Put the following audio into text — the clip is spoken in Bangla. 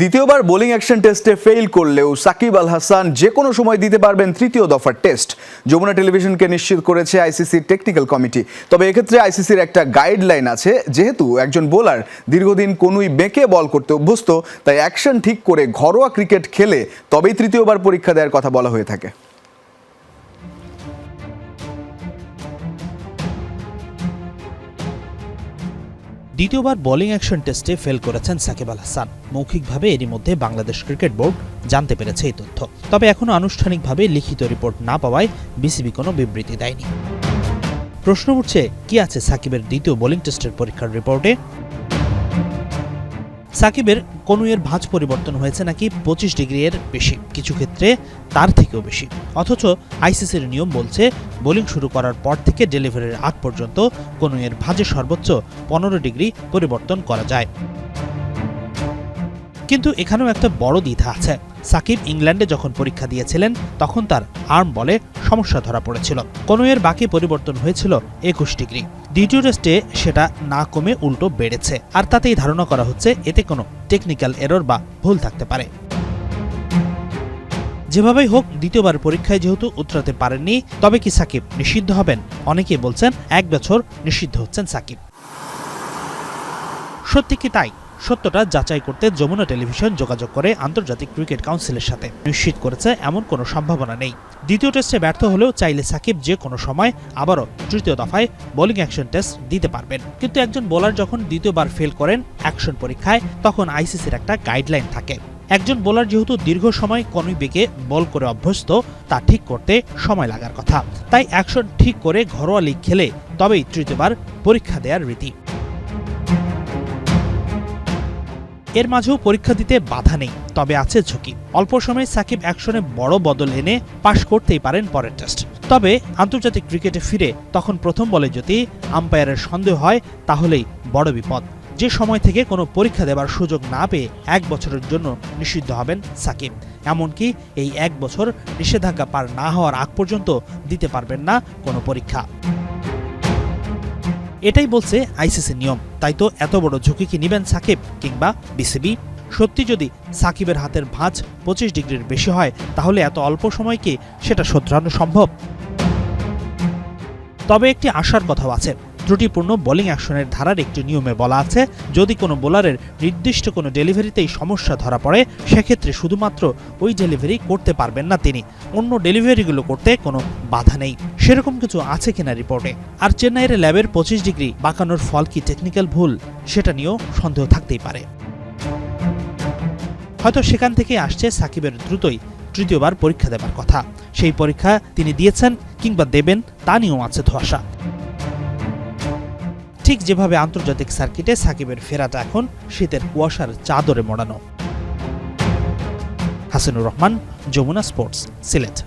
দ্বিতীয়বার বোলিং অ্যাকশন টেস্টে ফেল করলেও সাকিব আল হাসান যে কোনো সময় দিতে পারবেন তৃতীয় দফার টেস্ট। যমুনা টেলিভিশনকে নিশ্চিত করেছে আইসিসির টেকনিক্যাল কমিটি তবে এক্ষেত্রে আইসিসির একটা গাইডলাইন আছে, যেহেতু একজন বোলার দীর্ঘদিন কোনোই বেঁকে বল করতে অভ্যস্ত, তাই অ্যাকশন ঠিক করে ঘরোয়া ক্রিকেট খেলে তবেই তৃতীয়বার পরীক্ষা দেওয়ার কথা বলা হয়ে থাকে। দ্বিতীয়বার বোলিং অ্যাকশন টেস্টে ফেল করেছেন সাকিব আল হাসান। মৌখিকভাবে এরই মধ্যে বাংলাদেশ ক্রিকেট বোর্ড জানতে পেরেছে এই তথ্য। তবে এখনও আনুষ্ঠানিকভাবে লিখিত রিপোর্ট না পাওয়ায় বিসিবি কোনো বিবৃতি দেয়নি। প্রশ্ন উঠছে, কি আছে সাকিবের দ্বিতীয় বোলিং টেস্টের পরীক্ষার রিপোর্টে সাকিবের কনুয়ের ভাঁজ পরিবর্তন হয়েছে নাকি পঁচিশ ডিগ্রি এর বেশি? কিছু ক্ষেত্রে তার থেকেও বেশি। অথচ আইসিসির নিয়ম বলছে, বোলিং শুরু করার পর থেকে ডেলিভারির আগ পর্যন্ত কনুয়ের ভাঁজে সর্বোচ্চ পনেরো ডিগ্রি পরিবর্তন করা যায়। কিন্তু এখানেও একটা বড় দ্বিধা আছে। সাকিব ইংল্যান্ডে যখন পরীক্ষা দিয়েছিলেন, তখন তার আর্ম বলে সমস্যা ধরা পড়েছিল। কনুয়ের বাকি পরিবর্তন হয়েছিল একুশ ডিগ্রি। দ্বিতীয় টেস্টে সেটা না কমে উল্টো বেড়েছে। আর তাতেই ধারণা করা হচ্ছে এতে কোনো টেকনিক্যাল এরর বা ভুল থাকতে পারে। যেভাবেই হোক, দ্বিতীয়বার পরীক্ষায় যেহেতু উতরাতে পারেননি, তবে কি সাকিব নিষিদ্ধ হবেন? অনেকেই বলছেন, এক বছর নিষিদ্ধ হচ্ছেন সাকিব। সত্যি কি তাই? সত্যটা যাচাই করতে যমুনা টেলিভিশন যোগাযোগ করে আন্তর্জাতিক ক্রিকেট কাউন্সিলের সাথে। নিশ্চিত করেছে, এমন কোনো সম্ভাবনা নেই। দ্বিতীয় টেস্টে ব্যর্থ হলেও চাইলে সাকিব যে কোনো সময় আবারও তৃতীয় দফায় বোলিং অ্যাকশন টেস্ট দিতে পারবেন। কিন্তু একজন বোলার যখন দ্বিতীয়বার ফেল করেন অ্যাকশন পরীক্ষায়, তখন আইসিসির একটা গাইডলাইন থাকে। একজন বোলার যেহেতু দীর্ঘ সময় কনুই বেগে বল করে অভ্যস্ত, তা ঠিক করতে সময় লাগার কথা। তাই অ্যাকশন ঠিক করে ঘরোয়া লিগ খেলে তবেই তৃতীয়বার পরীক্ষা দেওয়ার রীতি। এর মাঝেও পরীক্ষা দিতে বাধা নেই, তবে আছে ঝুঁকি। অল্প সময়ে সাকিব অ্যাকশনে বড় বদল এনে পাশ করতেই পারেন পরের টেস্ট। তবে আন্তর্জাতিক ক্রিকেটে ফিরে তখন প্রথম বলে যদি আম্পায়ারের সন্দেহ হয়, তাহলেই বড় বিপদ। যে সময় থেকে কোনো পরীক্ষা দেবার সুযোগ না পেয়ে এক বছরের জন্য নিষিদ্ধ হবেন সাকিব। এমনকি এই এক বছর নিষেধাজ্ঞা পার না হওয়ার আগ পর্যন্ত দিতে পারবেন না কোনো পরীক্ষা। এটাই বলছে আইসিসি নিয়ম। তাই তো এত বড় ঝুঁকি কি নেবেন সাকিব কিংবা বিসিবি? সত্যি যদি সাকিবের হাতের ভাঁজ পঁচিশ ডিগ্রির বেশি হয়, তাহলে এত অল্প সময়কে সেটা শোধরানো সম্ভব? তবে একটি আশার কথাও আছে। ত্রুটিপূর্ণ বোলিং অ্যাকশনের ধারার একটি নিয়মে বলা আছে, যদি কোনো বোলারের নির্দিষ্ট কোনো ডেলিভারিতেই সমস্যা ধরা পড়ে, সেক্ষেত্রে শুধুমাত্র ওই ডেলিভারি করতে পারবেন না তিনি। অন্য ডেলিভারিগুলো করতে কোনো বাধা নেই। সেরকম কিছু আছে কিনা রিপোর্টে আর চেন্নাইয়ের ল্যাবের পঁচিশ ডিগ্রি বাঁকানোর ফল কি টেকনিক্যাল ভুল? সেটা নিয়েও সন্দেহ থাকতেই পারে। হয়তো সেখান থেকে আসছে সাকিবের দ্রুতই তৃতীয়বার পরীক্ষা দেবার কথা। সেই পরীক্ষা তিনি দিয়েছেন কিংবা দেবেন তা নিয়েও আছে ধোয়াশা। ঠিক যেভাবে আন্তর্জাতিক সার্কিটে সাকিবের ফেরাটা এখন শীতের কুয়াশার চাদরে মোড়ানো। হাসিনুর রহমান, যমুনা স্পোর্টস, সিলেট।